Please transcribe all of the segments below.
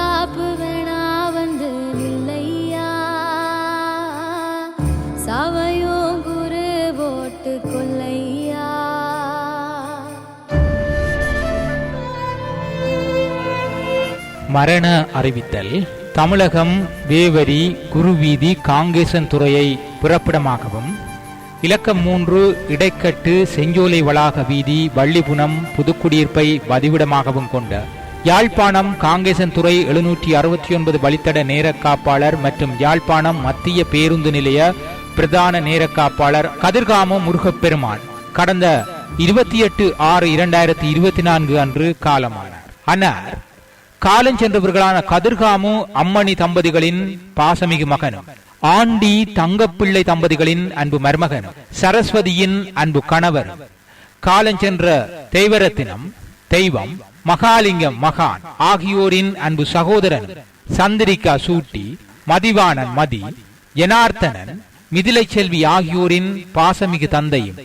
காப்பு வேணா வந்து இல்லையா சாவையோ குரு போட்டு கொள்ளையா மரண அறிவித்தல். தமிழகம் வேவரி குருவீதி காங்கேசன் துறையை பிறப்பிடமாகவும் இலக்கம் மூன்று இடைக்கட்டு செஞ்சோலை வளாக வீதி வள்ளிபுணம் புதுக்குடியிருப்பை வதிவிடமாகவும் கொண்ட யாழ்ப்பாணம் காங்கேசன் துறை எழுநூற்றி அறுபத்தி ஒன்பது வழித்தட நேரக்காப்பாளர் மற்றும் யாழ்ப்பாணம் மத்திய பேருந்து நிலைய பிரதான நேரக்காப்பாளர் கதிர்காம முருகப்பெருமான். கடந்த இருபத்தி எட்டு ஆறு இரண்டாயிரத்தி இருபத்தி நான்கு அன்று காலமானார். அன்னார் காலஞ்சென்றவர்களான கதிர்காமு அம்மணி தம்பதிகளின் பாசமிகு மகனும் ஆண்டி தங்கப்பிள்ளை தம்பதிகளின் அன்பு மருமகனும் சரஸ்வதியின் அன்பு கணவர் காலஞ்சென்ற தெய்வரத்தினம் தெய்வம் மகாலிங்கம் மகான் ஆகியோரின் அன்பு சகோதரன் சந்திரிகா சூட்டி மதிவாணன் மதி ஜனார்த்தனன் மிதிலை செல்வி ஆகியோரின் பாசமிகு தந்தையும்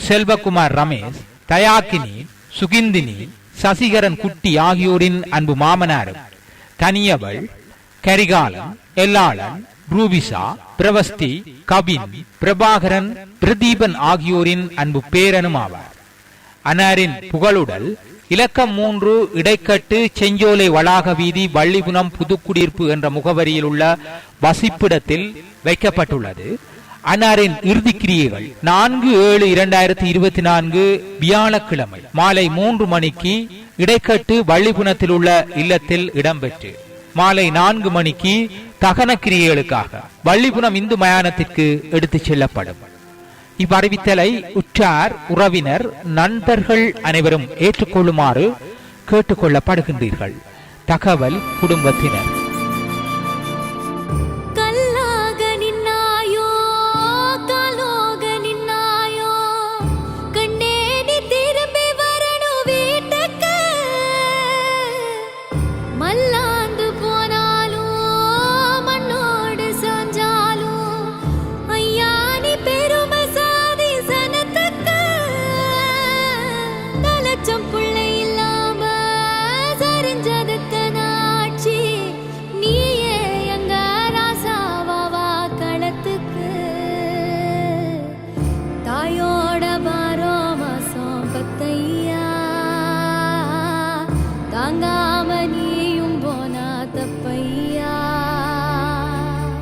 செல்வகுமார் ரமேஷ் தயாக்கினி சுகிந்தினி சசிகரன் குட்டி ஆகியோரின் அன்பு மாமனாரும் கனியவள் கரிகாலன் எல்லாளன் ரூபிசா பிரவஸ்தி கபின் பிரபாகரன் பிரதீபன் ஆகியோரின் அன்பு பேரனும் ஆவார் அனாரின் புகழுடல் இலக்கம் மூன்று இடைக்கட்டு செஞ்சோலை வளாக வீதி வள்ளிபுனம் புதுக்குடியிருப்பு என்ற முகவரியில் உள்ள வசிப்பிடத்தில் வைக்கப்பட்டுள்ளது. அன்னாரின் இறுதிக் கிரியைகள் நான்கு ஏழு இரண்டாயிரத்தி இருபத்தி நான்கு வியாழக்கிழமை மாலை மூன்று மணிக்கு இடைக்கட்டு வள்ளிகுணத்தில் உள்ள இல்லத்தில் இடம்பெற்று மாலை நான்கு மணிக்கு தகன கிரியைகளுக்காக வள்ளிகுணம் இந்து மயானத்திற்கு எடுத்துச் செல்லப்படும். இவ்வறிவித்தலை உற்றார் உறவினர் நண்பர்கள் அனைவரும் ஏற்றுக்கொள்ளுமாறு கேட்டுக்கொள்ளப்படுகின்றீர்கள். தகவல் குடும்பத்தினர். மல்லா താങ്ങാമനിയും പോനാത്തപ്പയ്യ